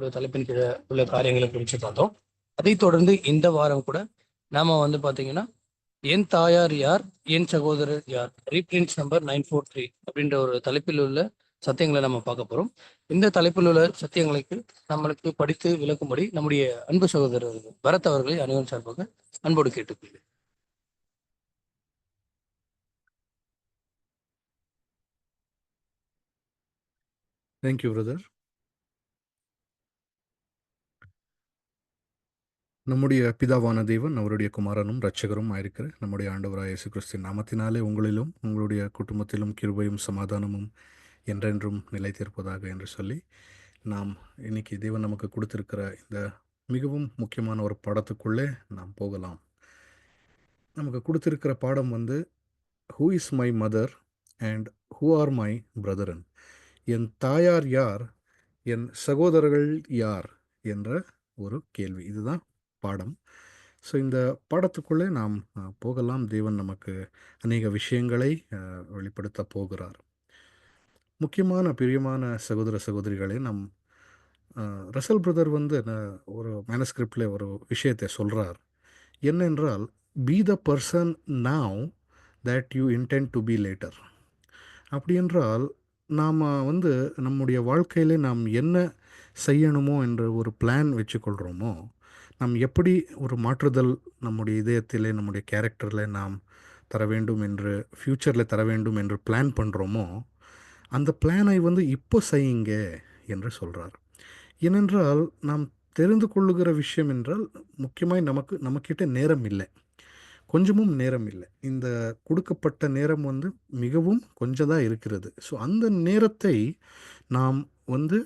ஒரு தலைப்பின் கீழே உள்ள காரியங்களை குறித்து பார்த்தோம் அதைத் தொடர்ந்து இந்த வாரம் கூட நாம வந்து பாத்தீங்கன்னா என் தாயார் யார் என் சகோதரர் யார் reprints number nine four three அப்படின்ற ஒரு தலைப்பில் உள்ள சத்தியங்களை நம்ம பார்க்க போறோம். இந்த தலைப்பில் உள்ள சத்தியங்களுக்கு நம்மளுக்கு படித்து விளக்கும்படி நம்முடைய அன்பு சகோதரர் பரத் அவர்களை அனைவரும் சார்பாக அன்போடு கேட்டுக்கொள்கிறேன். தேங்க்யூ பிரதர் நம்முடைய பிதாவான தேவன் அவருடைய குமாரனும் ரட்சகரும் ஆயிருக்கிற நம்முடைய ஆண்டவராக இயேசு கிறிஸ்தின் நாமத்தினாலே உங்களிலும் உங்களுடைய குடும்பத்திலும் கிருபையும் சமாதானமும் என்றென்றும் நிலைத்திருப்பதாக என்று சொல்லி நாம் இன்னைக்கு தேவன் நமக்கு கொடுத்திருக்கிற இந்த மிகவும் முக்கியமான ஒரு பாடத்துக்குள்ளே நாம் போகலாம். நமக்கு கொடுத்திருக்கிற பாடம் வந்து who is my mother and who are my brethren என் தாயார் யார் என் சகோதரர்கள் யார்? என்ற ஒரு கேள்வி. இதுதான் பாடம். ஸோ இந்த பாடத்துக்குள்ளே நாம் போகலாம். தேவன் நமக்கு அநேக விஷயங்களை வெளிப்படுத்த போகிறார். முக்கியமான பிரியமான சகோதர சகோதரிகளே நம் ரசல் பிரதர் வந்து ஒரு மேனஸ்கிரிப்டில் ஒரு விஷயத்தை சொல்கிறார் என்னென்றால் be the person now that you intend to be later அப்படி என்றால் நாம் வந்து நம்முடைய வாழ்க்கையிலே நாம் என்ன செய்யணுமோ என்ற ஒரு பிளான் வச்சுக்கொள்கிறோமோ நாம் எப்படி ஒரு மாற்றுதல் நம்முடைய இதயத்திலே நம்முடைய கேரக்டரில் நாம் தர வேண்டும் என்று ஃப்யூச்சரில் தர வேண்டும் என்று பிளான் பண்ணுறோமோ அந்த பிளானை வந்து இப்போ செய்யுங்க என்று சொல்கிறார் ஏனென்றால் நாம் தெரிந்து கொள்ளுகிற விஷயம் என்றால் முக்கியமாக நமக்கு நம்மக்கிட்ட நேரம் இல்லை. கொஞ்சமும் நேரம் இல்லை. இந்த கொடுக்கப்பட்ட நேரம் வந்து மிகவும் கொஞ்சம் தான் இருக்கிறது. ஸோ அந்த நேரத்தை நாம் வந்து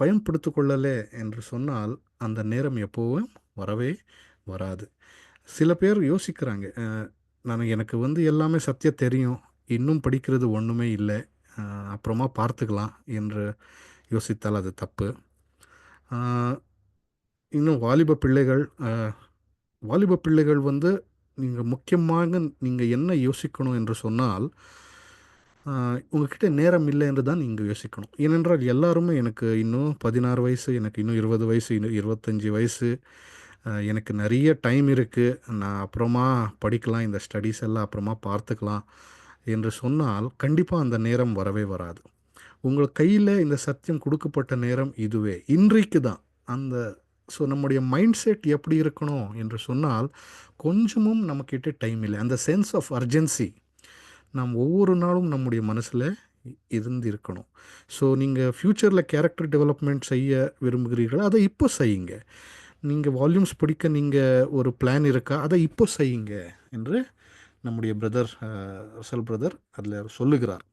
பயன்படுத்திக் கொள்ளலே என்று சொன்னால் அந்த நேரம் எப்போவும் வரவே வராது. சில பேர் யோசிக்கிறாங்க நான் எனக்கு வந்து எல்லாமே சத்திய தெரியும் இன்னும் படிக்கிறது ஒன்றுமே இல்லை அப்புறமா பார்த்துக்கலாம் என்று யோசித்தால் அது தப்பு. இன்னும் வாலிப பிள்ளைகள் வாலிப பிள்ளைகள் வந்து நீங்கள் முக்கியமாக நீங்கள் என்ன யோசிக்கணும் என்று சொன்னால் உங்ககிட்ட நேரம் இல்லை என்று தான் நீங்கள் யோசிக்கணும். ஏனென்றால் எல்லாருமே எனக்கு இன்னும் பதினாறு வயசு எனக்கு இன்னும் இருபது வயசு இன்னும் இருபத்தஞ்சி வயசு. எனக்கு நிறைய டைம் இருக்குது நான் அப்புறமா படிக்கலாம் இந்த ஸ்டடீஸ் எல்லாம் அப்புறமா பார்த்துக்கலாம் என்று சொன்னால் கண்டிப்பாக அந்த நேரம் வரவே வராது. உங்கள் கையில் இந்த சத்தியம் கொடுக்கப்பட்ட நேரம் இதுவே. இன்றைக்கு தான். அந்த ஸோ நம்முடைய மைண்ட் செட் எப்படி இருக்கணும் என்று சொன்னால் கொஞ்சமும் நம்மக்கிட்ட டைம் இல்லை. அந்த சென்ஸ் ஆஃப் அர்ஜென்சி நாம் ஒவ்வொரு நாளும் நம்முடைய மனசில் இருந்து இருக்கணும் ஸோ நீங்கள் ஃப்யூச்சரில் கேரக்டர் டெவலப்மெண்ட் செய்ய விரும்புகிறீர்களா? அதை இப்போ செய்யுங்க. நீங்கள் வால்யூம்ஸ் படிக்க நீங்கள் ஒரு பிளான் இருக்கா? அதை இப்போ செய்யுங்க என்று நம்முடைய பிரதர் ரசல் பிரதர் அதில் சொல்லுகிறார்.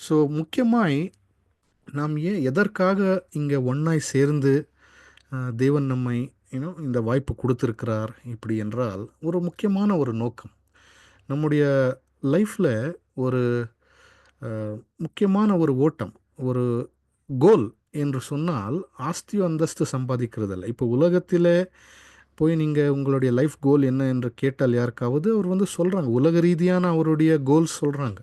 ஸோ முக்கியமாய் நாம் ஏன் எதற்காக இங்கே ஒன்றாய் சேர்ந்து தேவன் நம்மை இன்னும் இந்த வாய்ப்பு கொடுத்துருக்கிறார் இப்படி என்றால் ஒரு முக்கியமான ஒரு நோக்கம். நம்முடைய லைஃப்பில் ஒரு முக்கியமான ஒரு ஓட்டம் ஒரு கோல் என்று சொன்னால் ஆஸ்தியோ அந்தஸ்து சம்பாதிக்கிறதில்ல. இப்போ உலகத்திலே போய் நீங்கள் உங்களுடைய லைஃப் கோல் என்ன என்று கேட்டால் யாருக்காவது அவர் வந்து சொல்கிறாங்க உலக ரீதியான அவருடைய கோல்ஸ் சொல்கிறாங்க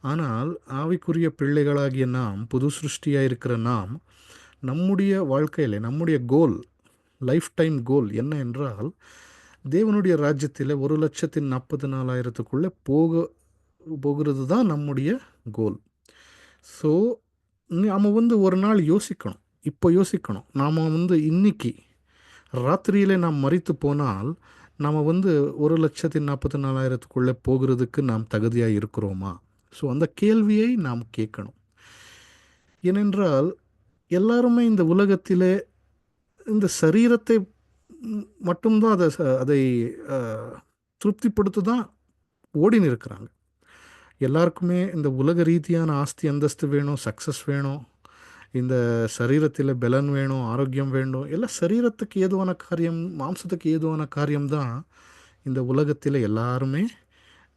ஆனால் ஆவிக்குரிய பிள்ளைகளாகிய நாம் புது சிருஷ்டியாக இருக்கிற நாம் நம்முடைய வாழ்க்கையில் நம்முடைய கோல் லைஃப் டைம் கோல் என்ன என்றால் தேவனுடைய ராஜ்யத்தில் ஒரு லட்சத்தி நாற்பது நாலாயிரத்துக்குள்ளே போக போகிறது தான் நம்முடைய கோல் ஸோ நாம் வந்து ஒரு நாள் யோசிக்கணும். இப்போ யோசிக்கணும். நாம் வந்து இன்னைக்கு ராத்திரியிலே நாம் மறித்து போனால் நாம் வந்து ஒரு லட்சத்தி நாற்பத்தி நாலாயிரத்துக்குள்ளே போகிறதுக்கு நாம் தகுதியாக இருக்கிறோமா? ஸோ அந்த கேள்வியை நாம் கேட்கணும். ஏனென்றால் எல்லாருமே இந்த உலகத்திலே இந்த சரீரத்தை மட்டும்தான் அதை ச- அதை அஹ், திருப்திப்படுத்த தான் ஓடின்னு இருக்கிறாங்க எல்லாருக்குமே இந்த உலக ரீதியான ஆஸ்தி அந்தஸ்து வேணும் சக்ஸஸ் வேணும் இந்த சரீரத்தில் பலன் வேணும் ஆரோக்கியம் வேணும் எல்லாம் சரீரத்துக்கு ஏதுவான காரியம் மாம்சத்துக்கு ஏதுவான காரியம்தான் இந்த உலகத்தில் எல்லாருமே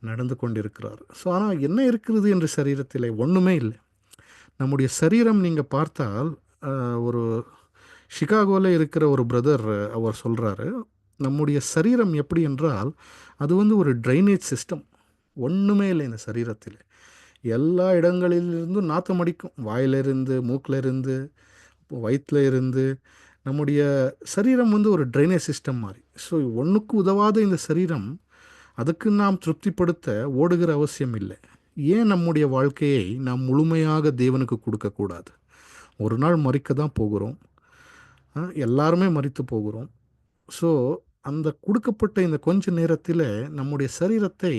நடந்து கொண்டிருக்கிறார். ஸோ ஆனால் என்ன இருக்கிறது என்று சரீரத்தில்? ஒன்றுமே இல்லை. நம்முடைய சரீரம் நீங்கள் பார்த்தால் ஒரு ஷிகாகோவில் இருக்கிற ஒரு பிரதர் அவர் சொல்கிறாரு நம்முடைய சரீரம் எப்படி என்றால் அது வந்து ஒரு ட்ரைனேஜ் சிஸ்டம் ஒன்றுமே இல்லை இந்த சரீரத்தில். எல்லா இடங்களிலிருந்தும் நாத்தம் அடிக்கும். வாயிலிருந்து மூக்கிலிருந்து வயிற்றில் இருந்து நம்முடைய சரீரம் வந்து ஒரு ட்ரைனேஜ் சிஸ்டம் மாதிரி. ஸோ ஒன்றுக்கு உதவாத இந்த சரீரம் அதுக்கு நாம் திருப்திப்படுத்த ஓடுகிற அவசியம் இல்லை. ஏன் நம்முடைய வாழ்க்கையை நாம் முழுமையாக தேவனுக்கு கொடுக்கக்கூடாது? ஒரு நாள் மறிக்க தான் போகிறோம். எல்லாருமே மறித்து போகிறோம். ஸோ அந்த கொடுக்கப்பட்ட இந்த கொஞ்ச நேரத்தில் நம்முடைய சரீரத்தை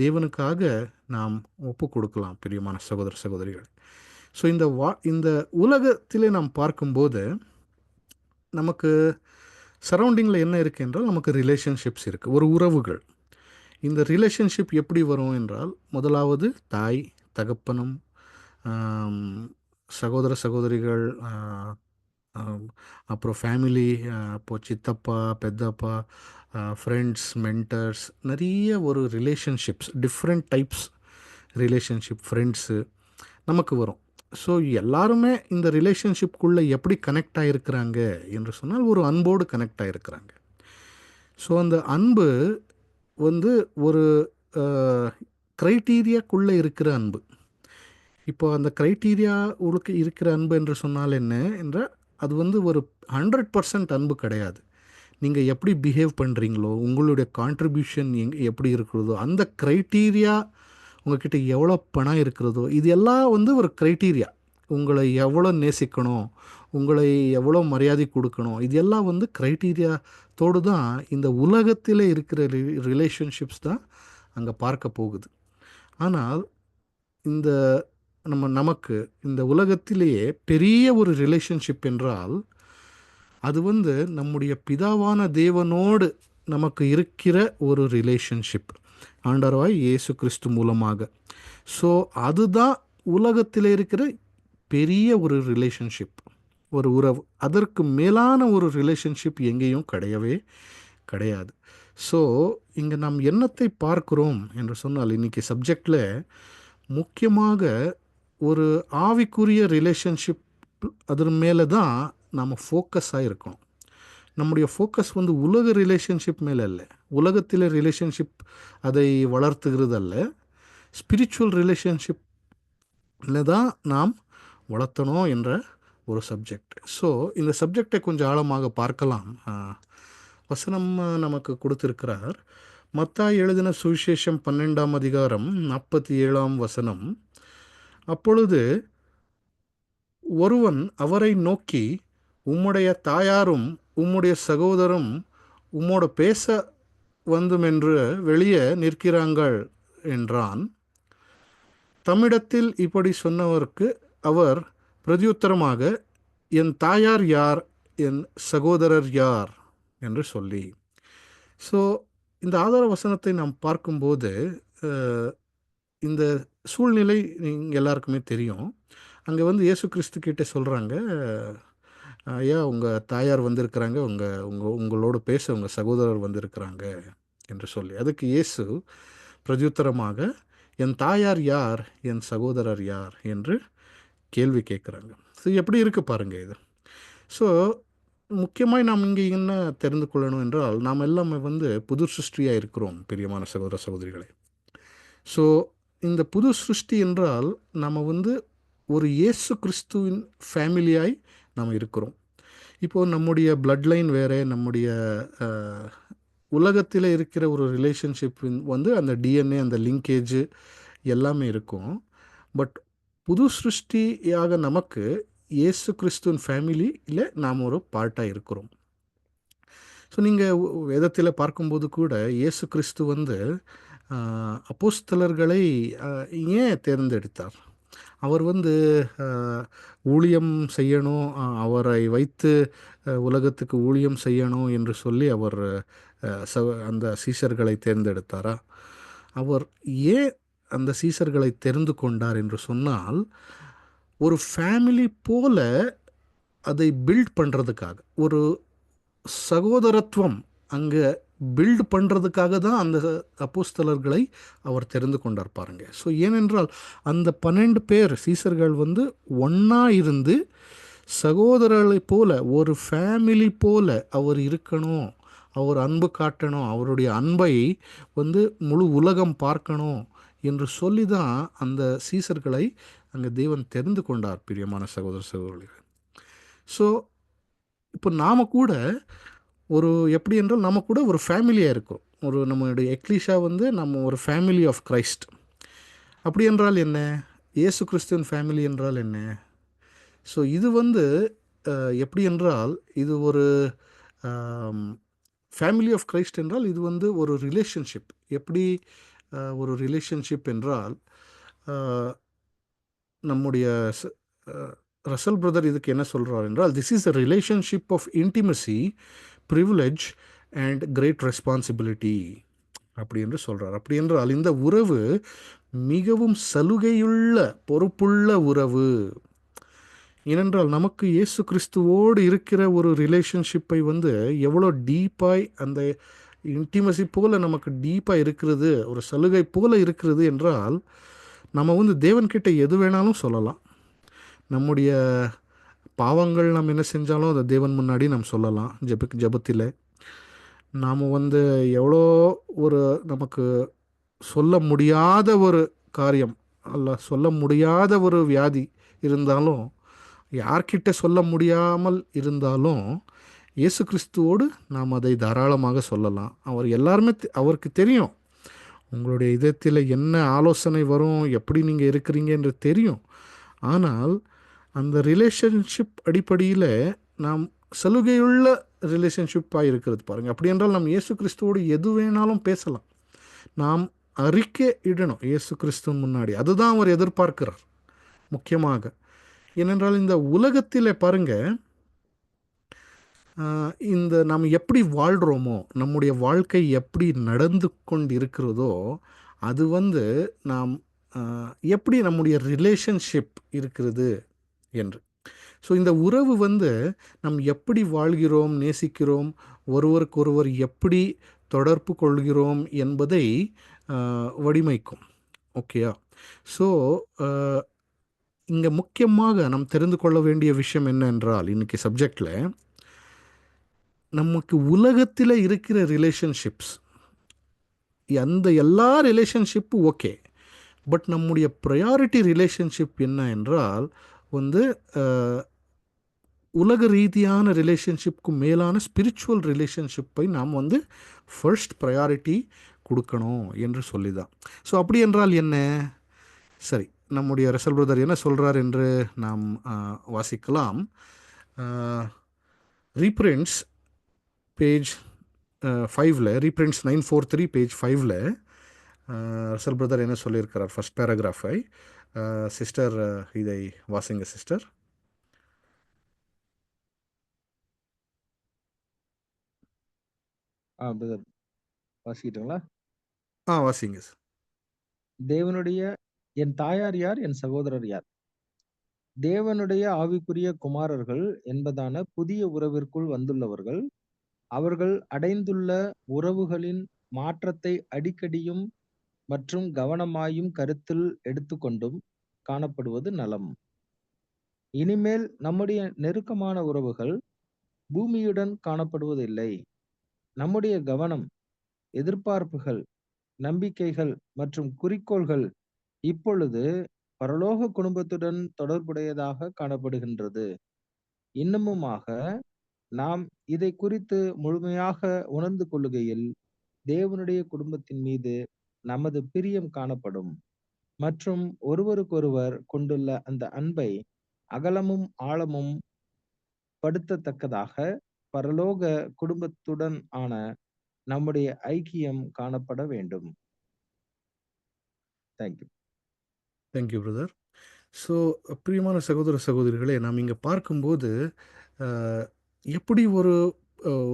தேவனுக்காக நாம் ஒப்பு கொடுக்கலாம் பிரியமான சகோதர சகோதரிகள். ஸோ இந்த வா இந்த உலகத்திலே நாம் பார்க்கும்போது நமக்கு சரௌண்டிங்கில் என்ன இருக்குது என்றால் நமக்கு ரிலேஷன்ஷிப்ஸ் இருக்குது ஒரு உறவுகள். இந்த ரிலேஷன்ஷிப் எப்படி வரும் என்றால் முதலாவது தாய் தகப்பனும் சகோதர சகோதரிகள் அப்புறம் ஃபேமிலி அப்போது சித்தப்பா பெத்தப்பா ஃப்ரெண்ட்ஸ் மென்டர்ஸ் நிறைய ஒரு relationships different types relationship friends நமக்கு வரும். ஸோ எல்லாருமே இந்த ரிலேஷன்ஷிப்குள்ளே எப்படி கனெக்ட் ஆகிருக்கிறாங்க என்று சொன்னால் ஒரு அன்போடு கனெக்ட் ஆகிருக்கிறாங்க ஸோ அந்த அன்பு வந்து ஒரு க்ரைட்டீரியாக்குள்ளே இருக்கிற அன்பு. இப்போ அந்த க்ரைட்டீரியா உங்களுக்கு இருக்கிற அன்பு என்று சொன்னால் என்ன? என்றால் அது வந்து ஒரு ஹண்ட்ரட் பர்சன்ட் அன்பு கிடையாது. நீங்கள் எப்படி பிஹேவ் பண்ணுறீங்களோ உங்களுடைய கான்ட்ரிபியூஷன் எங் எப்படி இருக்கிறதோ அந்த க்ரைட்டீரியா உங்ககிட்ட எவ்வளோ பணம் இருக்கிறதோ இது எல்லாம் வந்து ஒரு க்ரைட்டீரியா உங்களை எவ்வளோ நேசிக்கணும் உங்களை எவ்வளோ மரியாதை கொடுக்கணும் இது எல்லாம் வந்து க்ரைட்டீரியாத்தோடு தான் இந்த உலகத்தில் இருக்கிற ரி ரிலேஷன்ஷிப்ஸ் தான் அங்கே பார்க்க போகுது. ஆனால் இந்த நம்ம நமக்கு இந்த உலகத்திலேயே பெரிய ஒரு ரிலேஷன்ஷிப் என்றால் அது வந்து நம்முடைய பிதாவான தேவனோடு நமக்கு இருக்கிற ஒரு ரிலேஷன்ஷிப் ஆண்டவராய் இயேசு கிறிஸ்து மூலமாக. ஸோ அதுதான் உலகத்தில் இருக்கிற பெரிய ஒரு ரிலேஷன்ஷிப் ஒரு உறவு. அதற்கு மேலான ஒரு ரிலேஷன்ஷிப் எங்கேயும் கிடையவே கிடையாது. ஸோ இங்கே நாம் என்னத்தை பார்க்கிறோம் என்று சொன்னால் இன்றைக்கி சப்ஜெக்டில் முக்கியமாக ஒரு ஆவிக்குரிய ரிலேஷன்ஷிப் அதன் மேலே தான் நாம் ஃபோக்கஸாக இருக்கணும் நம்முடைய ஃபோக்கஸ் வந்து உலக ரிலேஷன்ஷிப் மேலே இல்லை உலகத்தில் ரிலேஷன்ஷிப் அதை வளர்த்துகிறது அல்ல ஸ்பிரிச்சுவல் ரிலேஷன்ஷிப்பில் தான் நாம் வளர்த்தணும் என்ற ஒரு சப்ஜெக்ட் ஸோ இந்த சப்ஜெக்டை கொஞ்சம் ஆழமாக பார்க்கலாம். வசனம் நமக்கு கொடுத்திருக்கிறார். மத்தா எழுதின சுவிசேஷம் பன்னெண்டாம் அதிகாரம் நாற்பத்தி ஏழாம் வசனம். அப்பொழுது ஒருவன் அவரை நோக்கி உம்முடைய தாயாரும் உம்முடைய சகோதரும் உம்மோட பேச வந்துமென்று வெளியே நிற்கிறாங்கள் என்றான். தம்மிடத்தில் இப்படி சொன்னவருக்கு அவர் பிரதியுத்தரமாக என் தாயார் யார்? என் சகோதரர் யார்? என்று சொல்லி. ஸோ இந்த ஆதார வசனத்தை நாம் பார்க்கும்போது இந்த சூழ்நிலை நீங்கள் எல்லாருக்குமே தெரியும். அங்கே வந்து இயேசு கிறிஸ்து கிட்டே சொல்கிறாங்க ஐயா உங்கள் தாயார் வந்திருக்கிறாங்க உங்கள் உங்கள் உங்களோட பேச உங்கள் சகோதரர் வந்திருக்கிறாங்க என்று சொல்லி. அதுக்கு இயேசு பிரதியுத்தரமாக என் தாயார் யார்? என் சகோதரர் யார்? என்று கேள்வி கேட்குறாங்க. ஸோ எப்படி இருக்கு பாருங்கள் இது. ஸோ முக்கியமாக நாம் இங்கே என்ன தெரிந்து கொள்ளணும் என்றால் நாம் எல்லாமே வந்து புது சிருஷ்டியாக இருக்கிறோம் பிரியமான சகோதர சகோதரிகளை. ஸோ இந்த புது சிருஷ்டி என்றால் நம்ம வந்து ஒரு இயேசு கிறிஸ்துவின் ஃபேமிலியாய் நாம் இருக்கிறோம். இப்போது நம்முடைய பிளட் லைன் வேறு நம்முடைய உலகத்தில் இருக்கிற ஒரு ரிலேஷன்ஷிப் வந்து அந்த டிஎன்ஏ அந்த லிங்கேஜ் எல்லாமே இருக்கும். பட் புது சிருஷ்டியாக நமக்கு இயேசு கிறிஸ்துவின் ஃபேமிலியில் நாம் ஒரு பார்ட்டாக இருக்கிறோம். ஸோ நீங்கள் வேதத்தில் பார்க்கும்போது கூட இயேசு கிறிஸ்து வந்து அப்போஸ்தலர்களை ஏன் தேர்ந்தெடுத்தார்? அவர் வந்து ஊழியம் செய்யணும் அவரை வைத்து உலகத்துக்கு ஊழியம் செய்யணும் என்று சொல்லி அவர் ச- அந்த சீசர்களை தேர்ந்தெடுத்தாரா? அவர் ஏன் அந்த சீசர்களை தெரிந்து கொண்டார் என்று சொன்னால் ஒரு ஃபேமிலி போல அதை பில்ட் பண்ணுறதுக்காக ஒரு சகோதரத்துவம் அங்கே பில்டு பண்ணுறதுக்காக தான் அந்த அப்போஸ்தலர்களை அவர் தெரிந்து கொண்டார் பாருங்க. ஸோ ஏனென்றால் அந்த பன்னெண்டு பேர் சீசர்கள் வந்து ஒன்றா இருந்து சகோதரர்களைப் போல ஒரு ஃபேமிலி போல அவர் இருக்கணும் அவர் அன்பு காட்டணும் அவருடைய அன்பை வந்து முழு உலகம் பார்க்கணும் என்று சொல்லி தான் அந்த சீசர்களை அங்கே தேவன் தெரிந்து கொண்டார் பிரியமான சகோதர சகோதரிகள். ஸோ இப்போ நாம் கூட ஒரு எப்படி என்றால் நம்ம கூட ஒரு ஃபேமிலியாக இருக்கும் ஒரு நம்மளுடைய எக்லீஷாக வந்து நம்ம ஒரு ஃபேமிலி ஆஃப் கிரைஸ்ட் அப்படி என்றால் என்ன? இயேசு கிறிஸ்துவின் ஃபேமிலி என்றால் என்ன? ஸோ இது வந்து எப்படி என்றால் இது ஒரு ஃபேமிலி ஆஃப் கிரைஸ்ட் என்றால் இது வந்து ஒரு ரிலேஷன்ஷிப் எப்படி ஒரு ரிலேஷன்ஷிப் என்றால் நம்முடைய ச- ரசல் பிரதர் இதுக்கு என்ன சொல்கிறார் என்றால் this is a relationship of intimacy privilege and great responsibility அப்படி என்று சொல்கிறார் அப்படி என்றால் இந்த உறவு மிகவும் சலுகையுள்ள பொறுப்புள்ள உறவு. ஏனென்றால் நமக்கு இயேசு கிறிஸ்துவோடு இருக்கிற ஒரு ரிலேஷன்ஷிப்பை வந்து எவ்வளோ டீப்பாய் அந்த இன்டிமசி போல் நமக்கு டீப்பாக இருக்கிறது ஒரு சலுகை போல இருக்கிறது என்றால் நம்ம வந்து தேவன்கிட்ட எது வேணாலும் சொல்லலாம். நம்முடைய பாவங்கள் நாம் என்ன செஞ்சாலும் அதை தேவன் முன்னாடி நாம் சொல்லலாம். ஜெப ஜெபத்தில். நாம் வந்து எவ்வளோ ஒரு நமக்கு சொல்ல முடியாத ஒரு காரியம் அல்ல சொல்ல முடியாத ஒரு வியாதி இருந்தாலும் யார்கிட்ட சொல்ல முடியாமல் இருந்தாலும் இயேசு கிறிஸ்துவோடு நாம் அதை தாராளமாக சொல்லலாம். அவர் எல்லாருமே தெ- அவருக்கு தெரியும். உங்களுடைய இதயத்தில் என்ன ஆலோசனை வரும் எப்படி நீங்கள் இருக்கிறீங்க என்று தெரியும். ஆனால் அந்த ரிலேஷன்ஷிப் அடிப்படையில் நாம் சலுகையுள்ள ரிலேஷன்ஷிப்பாக இருக்கிறது பாருங்கள் அப்படி என்றால் நாம் இயேசு கிறிஸ்துவோடு எது வேணாலும் பேசலாம். நாம் அறிக்கை இடணும் இயேசு கிறிஸ்துவின் முன்னாடி. அதுதான் அவர் எதிர்பார்க்கிறார். முக்கியமாக ஏனென்றால் இந்த உலகத்தில் பாருங்கள் இந்த நாம் எப்படி வாழ்கிறோமோ நம்முடைய வாழ்க்கை எப்படி நடந்து கொண்டு இருக்கிறதோ அது வந்து நாம் எப்படி நம்முடைய ரிலேஷன்ஷிப் இருக்கிறது என்று. ஸோ இந்த உறவு வந்து நம் எப்படி வாழ்கிறோம் நேசிக்கிறோம் ஒருவருக்கொருவர் எப்படி தொடர்பு கொள்கிறோம் என்பதை வடிமைக்கும். ஓகேயா ஸோ இங்கே முக்கியமாக நாம் தெரிந்து கொள்ள வேண்டிய விஷயம் என்னென்றால் இன்றைக்கி சப்ஜெக்டில் நமக்கு உலகத்தில் இருக்கிற ரிலேஷன்ஷிப்ஸ் அந்த எல்லா ரிலேஷன்ஷிப்பும் ஓகே பட் நம்முடைய ப்ரையாரிட்டி ரிலேஷன்ஷிப் என்ன என்றால் வந்து உலக ரீதியான ரிலேஷன்ஷிப்க்கு மேலான ஸ்பிரிச்சுவல் ரிலேஷன்ஷிப்பை நாம் வந்து ஃபர்ஸ்ட் ப்ரையாரிட்டி கொடுக்கணும் என்று சொல்லி தான் ஸோ அப்படி என்றால் என்ன? சரி நம்முடைய ரசல் பிரதர் என்ன சொல்கிறார் என்று நாம் வாசிக்கலாம். ரீப்ரிண்ட்ஸ் பேஜ் ஃபைவ்ல reprints nine four three page ஃபைவ்ல ரசல் பிரதர் என்ன சொல்லியிருக்கிறார்? ஃபர்ஸ்ட் பேராகிராஃபை சிஸ்டர் இதை வாசிங்க சிஸ்டர். ஆ பிரதர் வாசிக்கிட்டுங்களா? ஆ வாசிங்க தேவனுடைய என் தாயார் யார் என் சகோதரர் யார்? தேவனுடைய ஆவிக்குரிய குமாரர்கள் என்பதான புதிய உறவிற்குள் வந்துள்ளவர்கள் அவர்கள் அடைந்துள்ள உறவுகளின் மாற்றத்தை அடிக்கடியும் மற்றும் கவனமாயும் கருத்தில் எடுத்துக்கொண்டும் காணப்படுவது நலம். இனிமேல் நம்முடைய நெருக்கமான உறவுகள் பூமியுடன் காணப்படுவதில்லை. நம்முடைய கவனம் எதிர்பார்ப்புகள் நம்பிக்கைகள் மற்றும் குறிக்கோள்கள் இப்பொழுது பரலோக குடும்பத்துடன் தொடர்புடையதாக காணப்படுகின்றது. இன்னமுமாக நாம் இதை குறித்து முழுமையாக உணர்ந்து கொள்ளுகையில் தேவனுடைய குடும்பத்தின் மீது நமது பிரியம் காணப்படும். மற்றும் ஒருவருக்கொருவர் கொண்டுள்ள அந்த அன்பை அகலமும் ஆழமும் படுத்தத்தக்கதாக பரலோக குடும்பத்துடன் ஆன நம்முடைய ஐக்கியம் காணப்பட வேண்டும். தேங்க்யூ தேங்க்யூ பிரதர் ஸோ பிரியமான சகோதர சகோதரிகளே நாம் இங்கே பார்க்கும்போது எப்படி ஒரு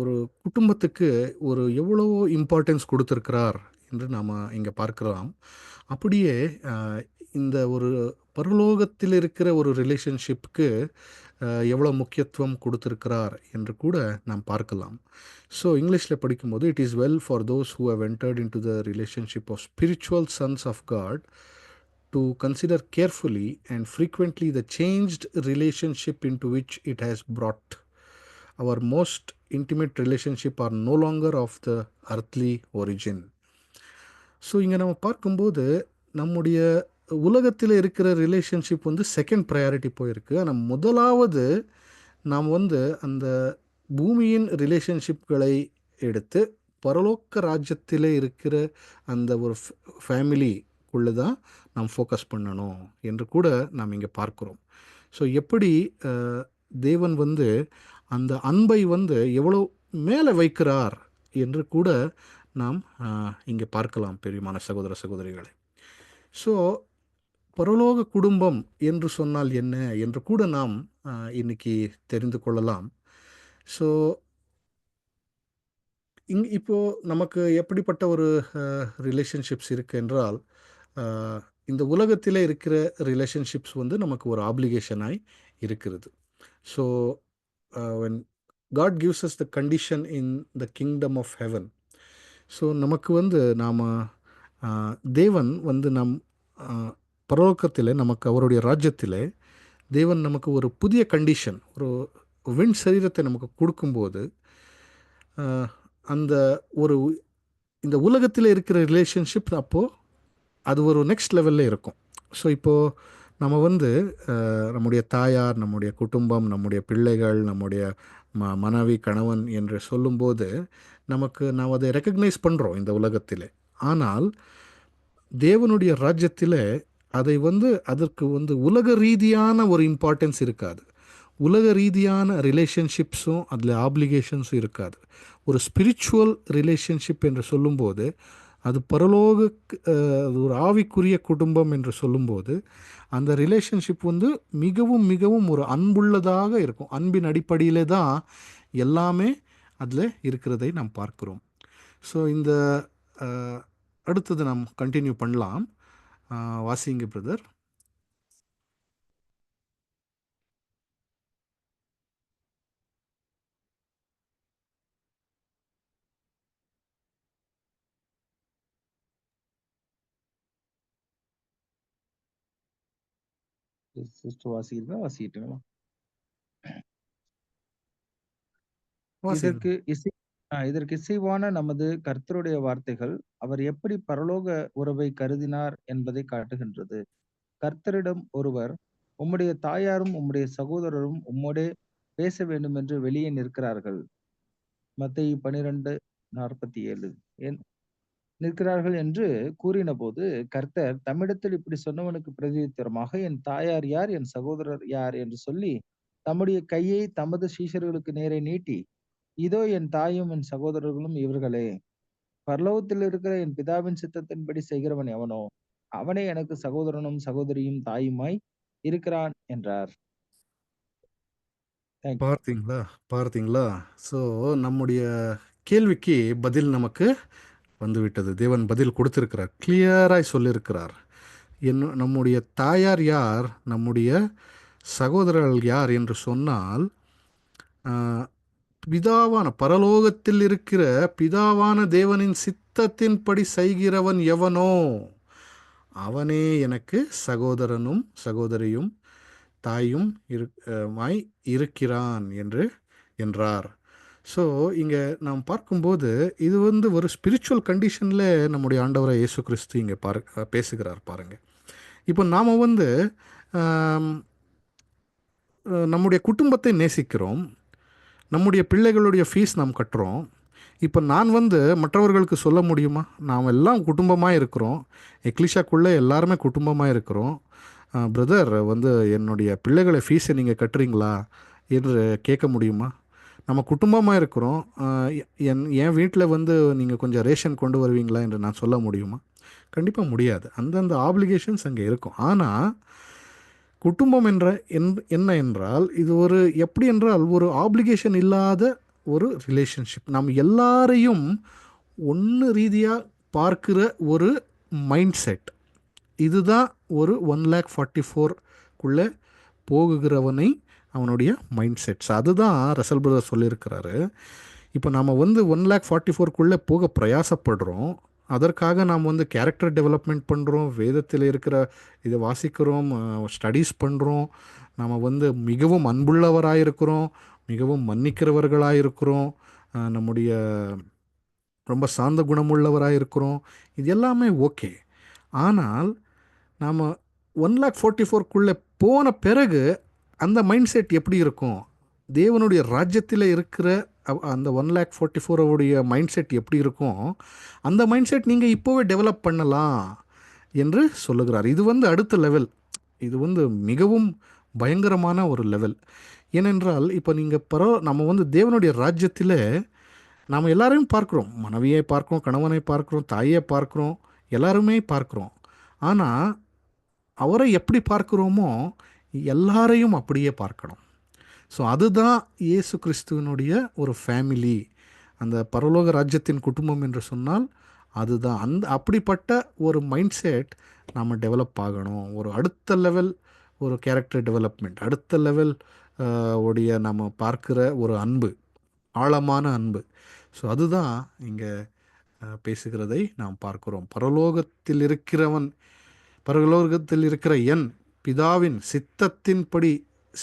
ஒரு குடும்பத்துக்கு ஒரு எவ்வளவோ இம்பார்ட்டன்ஸ் கொடுத்துருக்கிறார் என்று நாம் இங்கே பார்க்கலாம் அப்படியே இந்த ஒரு பரலோகத்தில் இருக்கிற ஒரு ரிலேஷன்ஷிப்புக்கு எவ்வளோ முக்கியத்துவம் கொடுத்துருக்கிறார் என்று கூட நாம் பார்க்கலாம் ஸோ இங்கிலீஷில் படிக்கும்போது it is well for those who have entered into the relationship of spiritual sons of God to consider carefully and frequently the changed relationship into which it has brought our most intimate relationship are no longer of the earthly origin so இங்கே நம்ம பார்க்கும்போது நம்முடைய உலகத்தில் இருக்கிற relationship வந்து second priority போயிருக்கு. ஆனால் முதலாவது நாம் வந்து அந்த பூமியின் ரிலேஷன்ஷிப்களை எடுத்து பரலோக்க ராஜ்யத்தில் இருக்கிற அந்த ஒரு ஃபேமிலிக்குள்ளே தான் நாம் ஃபோக்கஸ் பண்ணணும் என்று கூட நாம் இங்கே பார்க்குறோம். ஸோ எப்படி தேவன் வந்து அந்த அன்பை வந்து எவ்வளோ மேலே வைக்கிறார் என்று கூட நாம் இங்கே பார்க்கலாம் பெரியமான சகோதர சகோதரிகளை. ஸோ பரலோக குடும்பம் என்று சொன்னால் என்ன என்று கூட நாம் இன்னைக்கு தெரிந்து கொள்ளலாம். ஸோ இங் இப்போ நமக்கு எப்படிப்பட்ட ஒரு ரிலேஷன்ஷிப்ஸ் இருக்கு என்றால் இந்த உலகத்திலே இருக்கிற ரிலேஷன்ஷிப்ஸ் வந்து நமக்கு ஒரு ஆப்ளிகேஷனாய் இருக்கிறது. So when God gives us the condition in the kingdom of heaven so நமக்கு வந்து நாம் தேவன் வந்து நம் பரலோக்கத்தில் நமக்கு அவருடைய ராஜ்யத்தில் தேவன் நமக்கு ஒரு புதிய கண்டிஷன் ஒரு விண் சரீரத்தை நமக்கு கொடுக்கும்போது அந்த ஒரு இந்த உலகத்தில் இருக்கிற ரிலேஷன்ஷிப் அப்போது அது ஒரு நெக்ஸ்ட் லெவலில் இருக்கும். ஸோ இப்போது நம்ம வந்து நம்முடைய தாயார் நம்முடைய குடும்பம் நம்முடைய பிள்ளைகள் நம்முடைய ம மனைவி கணவன் என்று சொல்லும்போது நமக்கு நாம் அதை ரெக்கக்னைஸ் பண்ணுறோம் இந்த உலகத்தில். ஆனால் தேவனுடைய ராஜ்யத்தில் அதை வந்து அதற்கு வந்து உலக ரீதியான ஒரு இம்பார்ட்டன்ஸ் இருக்காது. உலக ரீதியான ரிலேஷன்ஷிப்ஸும் அதில் ஆப்ளிகேஷன்ஸும் இருக்காது. ஒரு ஸ்பிரிச்சுவல் ரிலேஷன்ஷிப் என்று சொல்லும்போது அது பரலோக அது ஒரு ஆவிக்குரிய குடும்பம் என்று சொல்லும்போது அந்த ரிலேஷன்ஷிப் வந்து மிகவும் மிகவும் ஒரு அன்புள்ளதாக இருக்கும். அன்பின் அடிப்படையிலே தான் எல்லாமே அதில் இருக்கிறதை நாம் பார்க்கிறோம். ஸோ இந்த அஹ், அடுத்தது நாம் கண்டினியூ பண்ணலாம். வாசிங்க பிரதர் சிஸ்டர் வாசிக்கிறதா? வாசிக்கிட்டுங்களா? இதற்கு இசை இதற்கு இசைவான நமது கர்த்தருடைய வார்த்தைகள் அவர் எப்படி பரலோக உறவை கருதினார் என்பதை காட்டுகின்றது. கர்த்தரிடம் ஒருவர் உம்முடைய தாயாரும் உம்முடைய சகோதரரும் உம்மோடே பேச வேண்டும் என்று வெளியே நிற்கிறார்கள். மத்தேயு பனிரெண்டு நாற்பத்தி ஏழு நிற்கிறார்கள் என்று கூறின போது கர்த்தர் தம்மிடத்தில் இப்படி சொன்னவனுக்கு பிரதியுத்தரமாக என் தாயார் யார் என் சகோதரர் யார்? என்று சொல்லி தம்முடைய கையை தமது சீஷர்களுக்கு நேரே நீட்டி இதோ என் தாயும் என் சகோதரர்களும் இவர்களே பரலோகத்தில் இருக்கிற என் பிதாவின் சித்தத்தின்படி செய்கிறவன் எவனோ அவனே எனக்கு சகோதரனும் சகோதரியும் தாயுமாய் இருக்கிறான் என்றார். பார்த்தீங்களா? பார்த்தீங்களா? ஸோ நம்முடைய கேள்விக்கு பதில் நமக்கு வந்துவிட்டது. தேவன் பதில் கொடுத்திருக்கிறார். கிளியராய் சொல்லியிருக்கிறார். என் நம்முடைய தாயார் யார்? நம்முடைய சகோதரர்கள் யார்? என்று சொன்னால் பிதாவான பரலோகத்தில் இருக்கிற பிதாவான தேவனின் சித்தத்தின்படி செய்கிறவன் எவனோ அவனே எனக்கு சகோதரனும் சகோதரியும் தாயும் இரு மாய் இருக்கிறான் என்று என்றார். ஸோ இங்கே நாம் பார்க்கும்போது இது வந்து ஒரு ஸ்பிரிச்சுவல் கண்டிஷனில் நம்முடைய ஆண்டவரை இயேசு கிறிஸ்து இங்கே பார் பேசுகிறார் பாருங்கள் இப்போ நாம் வந்து நம்முடைய குடும்பத்தை நேசிக்கிறோம். நம்முடைய பிள்ளைகளுடைய ஃபீஸ் நாம் கட்டுறோம். இப்போ நான் வந்து மற்றவர்களுக்கு சொல்ல முடியுமா? நாம் எல்லாம் குடும்பமாக இருக்கிறோம். எக்லிஷாக்குள்ளே எல்லாருமே குடும்பமாக இருக்கிறோம். பிரதர் வந்து என்னுடைய பிள்ளைகளை ஃபீஸை நீங்கள் கட்டுறீங்களா? என்று கேட்க முடியுமா? நம்ம குடும்பமாக இருக்கிறோம். என் என் வீட்டில் வந்து நீங்கள் கொஞ்சம் ரேஷன் கொண்டு வருவீங்களா? என்று நான் சொல்ல முடியுமா? கண்டிப்பாக முடியாது. அந்தந்த ஆப்ளிகேஷன்ஸ் அங்கே இருக்கும். ஆனால் குடும்பம் என்ற என்- என்ன என்றால் இது ஒரு எப்படி என்றால் ஒரு ஆப்ளிகேஷன் இல்லாத ஒரு ரிலேஷன்ஷிப் நாம் எல்லாரையும் ஒன்று ரீதியாக பார்க்கிற ஒரு மைண்ட் செட் இதுதான் ஒரு ஒன் லேக் ஃபார்ட்டி ஃபோர்க்குள்ளே போகுகிறவனை அவனுடைய மைண்ட் செட்ஸ் அதுதான் ரசல் பிரதர் சொல்லியிருக்கிறாரு. இப்போ நாம் வந்து ஒன் லேக் ஃபார்ட்டி ஃபோர்க்குள்ளே போக பிரயாசப்படுறோம். அதற்காக நாம் வந்து கேரக்டர் டெவலப்மெண்ட் பண்ணுறோம் வேதத்தில் இருக்கிற இதை வாசிக்கிறோம் ஸ்டடீஸ் பண்ணுறோம் நாம் வந்து மிகவும் அன்புள்ளவராக இருக்கிறோம் மிகவும் மன்னிக்கிறவர்களாக இருக்கிறோம் நம்முடைய ரொம்ப சார்ந்த குணமுள்ளவராக இருக்கிறோம் இது எல்லாமே ஓகே. ஆனால் நாம் ஒன் லேக் ஃபோர்ட்டி ஃபோர்க்குள்ளே போன பிறகு அந்த மைண்ட் செட் எப்படி இருக்கும்? தேவனுடைய ராஜ்யத்தில் இருக்கிற அந்த ஒன் லேக் ஃபோர்ட்டி ஃபோரோடைய மைண்ட் செட் எப்படி இருக்கும்? அந்த மைண்ட் செட் நீங்கள் இப்போவே டெவலப் பண்ணலாம் என்று சொல்லுகிறார். இது வந்து அடுத்த லெவல் இது வந்து மிகவும் பயங்கரமான ஒரு லெவல் ஏனென்றால் இப்போ நீங்கள் பரோ நம்ம வந்து தேவனுடைய ராஜ்யத்தில் நாம் எல்லாரையும் பார்க்குறோம். மனைவியை பார்க்குறோம் கணவனை பார்க்குறோம் தாயை பார்க்குறோம் எல்லாருமே பார்க்குறோம். ஆனால் அவரை எப்படி பார்க்குறோமோ எல்லாரையும் அப்படியே பார்க்கணும். ஸோ அதுதான் இயேசு கிறிஸ்துவனுடைய ஒரு ஃபேமிலி அந்த பரலோக ராஜ்யத்தின் குடும்பம் என்று சொன்னால் அதுதான். அந்த அப்படிப்பட்ட ஒரு மைண்ட் செட் நம்ம டெவலப் ஆகணும். ஒரு அடுத்த லெவல் ஒரு கேரக்டர் டெவலப்மெண்ட் அடுத்த லெவல் உடைய நம்ம பார்க்கிற ஒரு அன்பு. ஆழமான அன்பு. ஸோ அதுதான் இங்கே பேசுகிறதை நாம் பார்க்கிறோம். பரலோகத்தில் இருக்கிறவன் பரலோகத்தில் இருக்கிற என் பிதாவின் சித்தத்தின்படி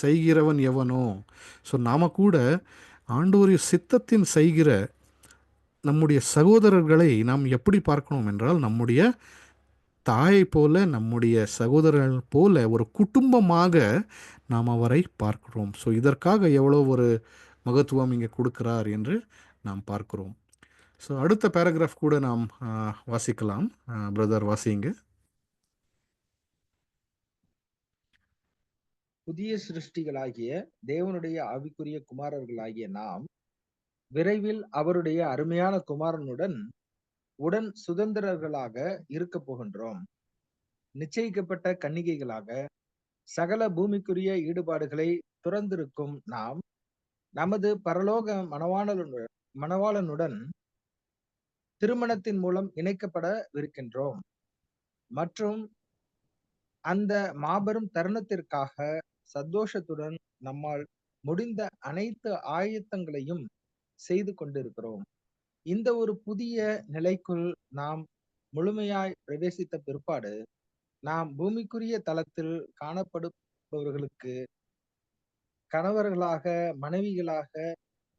செய்கிறவன் எவனோ? ஸோ நாம் கூட ஆண்டோரிய சித்தத்தின் செய்கிற நம்முடைய சகோதரர்களை நாம் எப்படி பார்க்கணும் என்றால் நம்முடைய தாயை போல நம்முடைய சகோதரர்கள் போல ஒரு குடும்பமாக நாம் அவரை பார்க்கிறோம். ஸோ இதற்காக எவ்வளோ ஒரு மகத்துவம் இங்கே கொடுக்கிறார் என்று நாம் பார்க்கிறோம். ஸோ அடுத்த பேராகிராஃப் கூட நாம் வாசிக்கலாம். பிரதர் வாசிங்க புதிய சிருஷ்டிகளாகிய தேவனுடைய ஆவிக்குரிய குமாரர்களாகிய நாம் விரைவில் அவருடைய அருமையான குமாரனுடன் உடன் சுதந்திரர்களாக இருக்க போகின்றோம். நிச்சயிக்கப்பட்ட கன்னிகைகளாக சகல பூமிக்குரிய ஈடுபாடுகளை துறந்திருக்கும் நாம் நமது பரலோக மணவாளனுடன் மணவாளனுடன் திருமணத்தின் மூலம் இணைக்கப்படவிருக்கின்றோம். மற்றும் அந்த மாபெரும் தருணத்திற்காக சந்தோஷத்துடன் நம்மால் முடிந்த அனைத்து ஆயத்தங்களையும் செய்து கொண்டிருக்கிறோம். இந்த ஒரு புதிய நிலைக்குள் நாம் முழுமையாய் பிரவேசித்த பிற்பாடு நாம் பூமிக்குரிய தளத்தில் காணப்படுபவர்களுக்கு கணவர்களாக மனைவிகளாக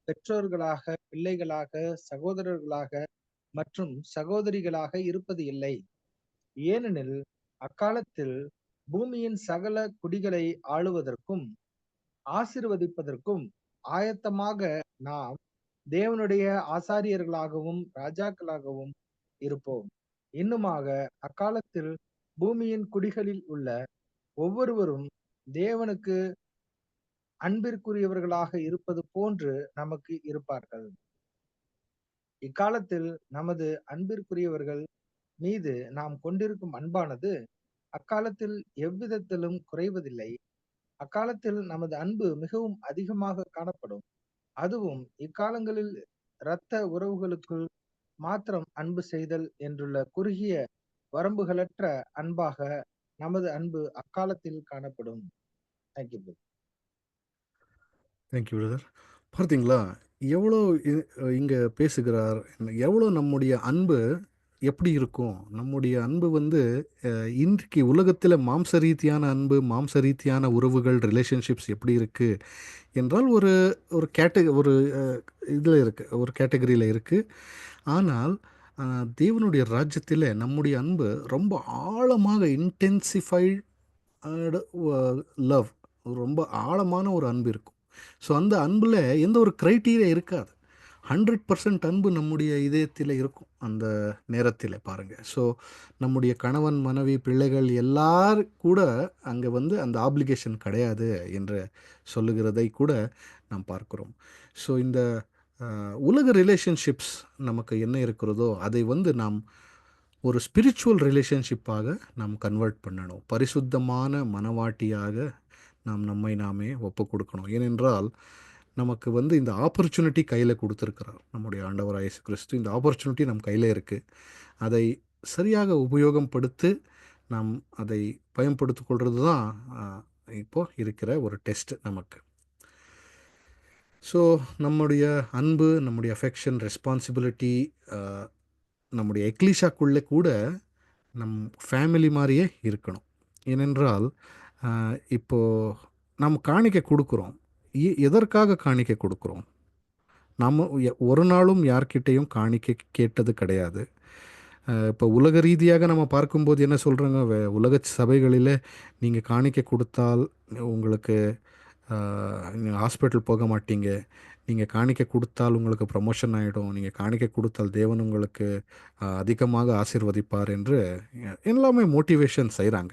பெற்றோர்களாக பிள்ளைகளாக சகோதரர்களாக மற்றும் சகோதரிகளாக இருப்பது இல்லை. ஏனெனில் அக்காலத்தில் பூமியின் சகல குடிகளை ஆளுவதற்கும் ஆசிர்வதிப்பதற்கும் ஆயத்தமாக நாம் தேவனுடைய ஆசாரியர்களாகவும் ராஜாக்களாகவும் இருப்போம். இன்னுமாக அக்காலத்தில் பூமியின் குடிகளில் உள்ள ஒவ்வொருவரும் தேவனுக்கு அன்பிற்குரியவர்களாக இருப்பது போன்று நமக்கு இருப்பார்கள். இக்காலத்தில் நமது அன்பிற்குரியவர்கள் மீது நாம் கொண்டிருக்கும் அன்பானது அக்காலத்தில் எவ்விதத்திலும் குறைவதில்லை. அக்காலத்தில் நமது அன்பு மிகவும் அதிகமாக காணப்படும். அதுவும் இக்காலங்களில் இரத்த உறவுகளுக்குள் மாத்திரம் அன்பு செய்தல் என்றுள்ள குறுகிய வரம்புகளற்ற அன்பாக நமது அன்பு அக்காலத்தில் காணப்படும். தேங்க்யூ தேங்க்யூ பிரதர் பார்த்தீங்களா எவ்வளோ இங்கே பேசுகிறார் எவ்வளோ நம்முடைய அன்பு எப்படி இருக்கும்? நம்முடைய அன்பு வந்து இன்றைக்கு உலகத்தில் மாம்ச ரீதியான அன்பு மாம்ச ரீதியான உறவுகள் ரிலேஷன்ஷிப்ஸ் எப்படி இருக்குது என்றால் ஒரு ஒரு கேட்ட ஒரு இதில் இருக்குது ஒரு கேட்டகரியில் இருக்குது ஆனால் தேவனுடைய ராஜ்யத்தில் நம்முடைய அன்பு ரொம்ப ஆழமாக இன்டென்சிஃபைடு லவ் ரொம்ப ஆழமான ஒரு அன்பு இருக்கும். ஸோ அந்த அன்பில் எந்த ஒரு க்ரைட்டீரியா இருக்காது. ஹண்ட்ரட் பர்சன்ட் அன்பு நம்முடைய இதயத்தில் இருக்கும். அந்த நேரத்தில் பாருங்கள் ஸோ நம்முடைய கணவன் மனைவி பிள்ளைகள் எல்லார் கூட அங்கே வந்து அந்த ஆப்ளிகேஷன் கிடையாது என்று சொல்லுகிறதை கூட நாம் பார்க்கிறோம். ஸோ இந்த உலக ரிலேஷன்ஷிப்ஸ் நமக்கு என்ன இருக்கிறதோ அதை வந்து நாம் ஒரு ஸ்பிரிச்சுவல் ரிலேஷன்ஷிப்பாக நாம் கன்வெர்ட் பண்ணணும். பரிசுத்தமான மனவாட்டியாக நாம் நம்மை நாமே ஒப்பு கொடுக்கணும். ஏனென்றால் நமக்கு வந்து இந்த ஆப்பர்ச்சுனிட்டி கையில் கொடுத்துருக்கிறார். நம்முடைய ஆண்டவர் இயேசு கிறிஸ்து இந்த ஆப்பர்ச்சுனிட்டி நம் கையில் இருக்குது அதை சரியாக உபயோகப்படுத்தி நாம் அதை பயன்படுத்திக் கொள்வது தான் இப்போது இருக்கிற ஒரு டெஸ்ட் நமக்கு. ஸோ நம்முடைய அன்பு நம்முடைய அஃபெக்ஷன் ரெஸ்பான்சிபிலிட்டி நம்முடைய எக்லீஷாக்குள்ளே கூட நம் ஃபேமிலி மாதிரியே இருக்கணும். ஏனென்றால் இப்போது நம் காணிக்க காணிக்கை கொடுக்குறோம். எதற்காக காணிக்கை கொடுக்குறோம்? நாம் ஒரு நாளும் யார்கிட்டேயும் காணிக்கை கேட்டது கிடையாது. இப்போ உலக ரீதியாக நம்ம பார்க்கும்போது என்ன சொல்கிறாங்க உலக சபைகளில் நீங்கள் காணிக்கை கொடுத்தால் உங்களுக்கு நீங்கள் ஹாஸ்பிட்டல் போக மாட்டீங்க. நீங்கள் காணிக்கை கொடுத்தால் உங்களுக்கு ப்ரமோஷன் ஆகிடும் நீங்கள் காணிக்கை கொடுத்தால் தேவன் உங்களுக்கு அதிகமாக ஆசிர்வதிப்பார் என்று எல்லாமே மோட்டிவேஷன் செய்கிறாங்க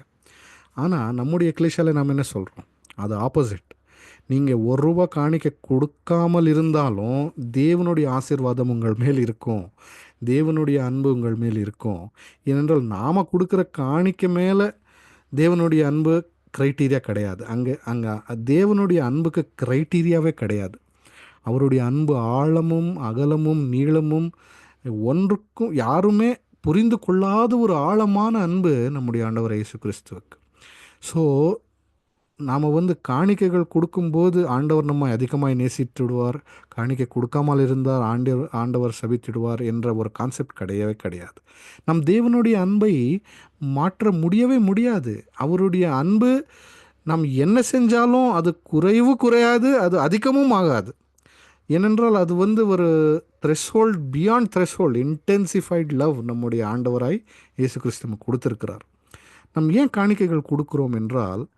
ஆனால் நம்முடைய கிளிஷாவில் நாம் என்ன சொல்கிறோம் அது ஆப்போசிட் நீங்கள் ஒரு ரூபா காணிக்க கொடுக்காமல் இருந்தாலும் தேவனுடைய ஆசீர்வாதம் உங்கள் மேல் இருக்கும். தேவனுடைய அன்பு உங்கள் மேல் இருக்கும். ஏனென்றால் நாம் கொடுக்குற காணிக்க மேலே தேவனுடைய அன்பு க்ரைட்டீரியா கிடையாது. அங்கே அங்கே தேவனுடைய அன்புக்கு க்ரைட்டீரியாவே கிடையாது. அவருடைய அன்பு ஆழமும் அகலமும் நீளமும் ஒன்றுக்கும் யாருமே புரிந்து கொள்ளாத ஒரு ஆழமான அன்பு நம்முடைய ஆண்டவர் இயேசு கிறிஸ்துவுக்கு. ஸோ நாம் வந்து காணிக்கைகள் கொடுக்கும்போது ஆண்டவர் நம்மை அதிகமாய் நேசித்துடுவார். காணிக்கை கொடுக்காமல் இருந்தால் ஆண்டவர் ஆண்டவர் சபித்திடுவார் என்ற ஒரு கான்செப்ட் கிடையவே கிடையாது. நம் தேவனுடைய அன்பை மாற்ற முடியவே முடியாது. அவருடைய அன்பு நாம் என்ன செஞ்சாலும் அது குறைவு குறையாது அது அதிகமும் ஆகாது. ஏனென்றால் அது வந்து ஒரு threshold beyond threshold intensified love நம்முடைய ஆண்டவராய் இயேசு கிறிஸ்து கொடுத்துருக்கிறார். நம் ஏன் காணிக்கைகள் கொடுக்குறோம் என்றால்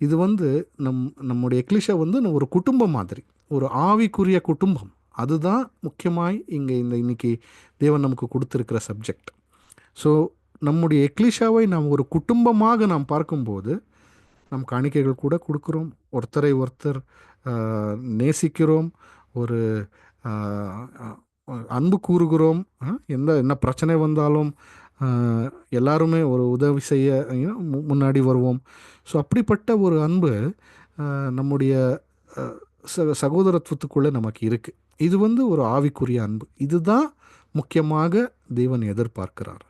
இது வந்து நம் நம்முடைய எக்லிஷா வந்து ஒரு குடும்பம் மாதிரி ஒரு ஆவிக்குரிய குடும்பம். அதுதான் முக்கியமாய் இங்கே இந்த இன்றைக்கி தேவன் நமக்கு கொடுத்துருக்கிற சப்ஜெக்ட் ஸோ நம்முடைய எக்லிஷாவை நாம் ஒரு குடும்பமாக நாம் பார்க்கும்போது நம் காணிக்கைகள் கூட கொடுக்குறோம். ஒருத்தரை ஒருத்தர் நேசிக்கிறோம். ஒரு அன்பு கூறுகிறோம். எந்த என்ன பிரச்சனை வந்தாலும் எல்லாருமே ஒரு உதவி செய்ய முன்னாடி வருவோம். ஸோ அப்படிப்பட்ட ஒரு அன்பு நம்முடைய ச சகோதரத்துவத்துக்குள்ளே நமக்கு இருக்குது இது வந்து ஒரு ஆவிக்குரிய அன்பு. இதுதான் முக்கியமாக தேவன் எதிர்பார்க்கிறார்.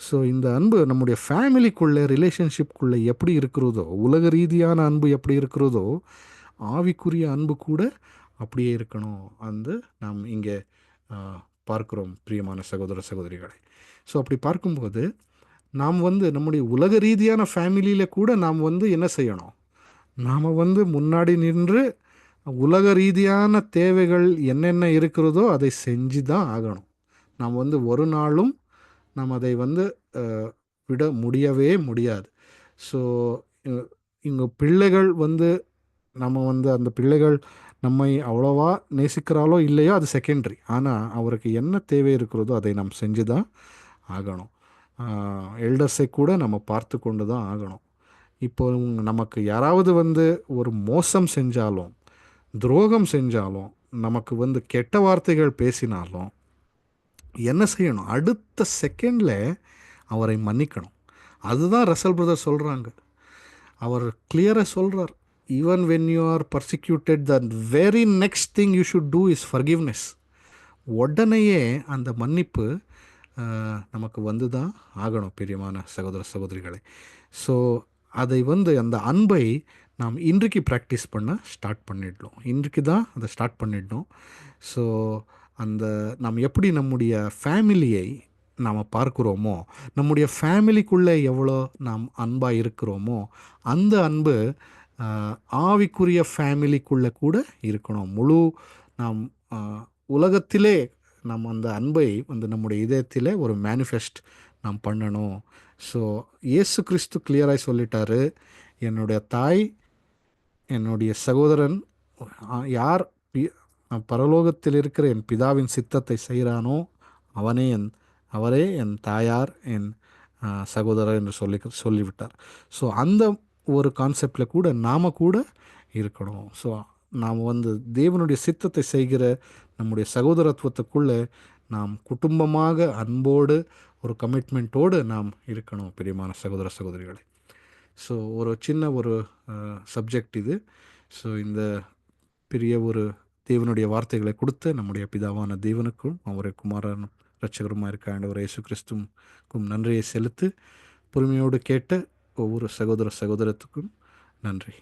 ஸோ இந்த அன்பு நம்முடைய ஃபேமிலிக்குள்ளே ரிலேஷன்ஷிப்குள்ளே எப்படி இருக்கிறதோ உலக ரீதியான அன்பு எப்படி இருக்கிறதோ ஆவிக்குரிய அன்பு கூட அப்படியே இருக்கணும். வந்து நாம் இங்கே பார்க்குறோம் பிரியமான சகோதர சகோதரிகளை. ஸோ அப்படி பார்க்கும்போது நாம் வந்து நம்முடைய உலக ரீதியான ஃபேமிலியில் கூட நாம் வந்து என்ன செய்யணும்? நாம் வந்து முன்னாடி நின்று உலக ரீதியான தேவைகள் என்னென்ன இருக்கிறதோ அதை செஞ்சு தான் ஆகணும். நாம் வந்து ஒரு நாளும் நாம் அதை வந்து விட முடியவே முடியாது. ஸோ இங்கே பிள்ளைகள் வந்து நம்ம வந்து அந்த பிள்ளைகள் நம்மை அவ்வளோவா நேசிக்கிறாளோ இல்லையோ அது செகண்டரி ஆனால் அவருக்கு என்ன தேவை இருக்கிறதோ அதை நாம் செஞ்சு தான் ஆகணும் எல்டர்ஸை கூட நம்ம பார்த்து கொண்டு தான் ஆகணும். இப்போ நமக்கு யாராவது வந்து ஒரு மோசம் செஞ்சாலும் துரோகம் செஞ்சாலும் நமக்கு வந்து கெட்ட வார்த்தைகள் பேசினாலும் என்ன செய்யணும்? அடுத்த செகண்டில் அவரை மன்னிக்கணும். அதுதான் ரசல் பிரதர் சொல்கிறாங்க அவர் கிளியராக சொல்கிறார் even when you are persecuted the very next thing you should do is forgiveness உடனேயே அந்த மன்னிப்பு நமக்கு வந்து தான் ஆகணும் பிரியமான சகோதர சகோதரிகளை. ஸோ அதை வந்து அந்த அன்பை நாம் இன்றைக்கு ப்ராக்டிஸ் பண்ண ஸ்டார்ட் பண்ணிடணும். இன்றைக்கு தான் அதை ஸ்டார்ட் பண்ணிடணும். ஸோ அந்த நாம் எப்படி நம்முடைய ஃபேமிலியை நாம் பார்க்குறோமோ நம்முடைய ஃபேமிலிக்குள்ளே எவ்வளோ நாம் அன்பாக இருக்கிறோமோ அந்த அன்பு ஆவிக்குரிய ஃபேமிலிக்குள்ளே கூட இருக்கணும். முழு நாம் உலகத்திலே நம் அந்த அன்பை வந்து நம்முடைய இதயத்தில் ஒரு மேனிஃபெஸ்ட் நாம் பண்ணணும். ஸோ இயேசு கிறிஸ்து கிளியராக சொல்லிட்டாரு என்னுடைய தாய் என்னுடைய சகோதரன் யார் பி- பரலோகத்தில் இருக்கிற என் பிதாவின் சித்தத்தை செய்கிறானோ அவனே என் அவரே என் தாயார் என் சகோதரர் என்று சொல்லி சொல்லிவிட்டார். ஸோ அந்த ஒரு கான்செப்டில் கூட நாம் கூட இருக்கணும். ஸோ நாம் வந்து தேவனுடைய சித்தத்தை செய்கிற நம்முடைய சகோதரத்துவத்துக்குள்ளே நாம் குடும்பமாக அன்போடு ஒரு கமிட்மெண்ட்டோடு நாம் இருக்கணும் பிரியமான சகோதர சகோதரிகளை. ஸோ ஒரு சின்ன ஒரு சப்ஜெக்ட் இது. ஸோ இந்த பெரிய ஒரு தேவனுடைய வார்த்தைகளை கொடுத்து நம்முடைய பிதாவான தேவனுக்கும் அவருடைய குமாரன் ரட்சகருமா இருக்க ஆண்டவர் இயேசு கிறிஸ்துக்கும் நன்றியை செலுத்து பொறுமையோடு கேட்ட ஒவ்வொரு சகோதர சகோதரத்துக்கும் நன்றி.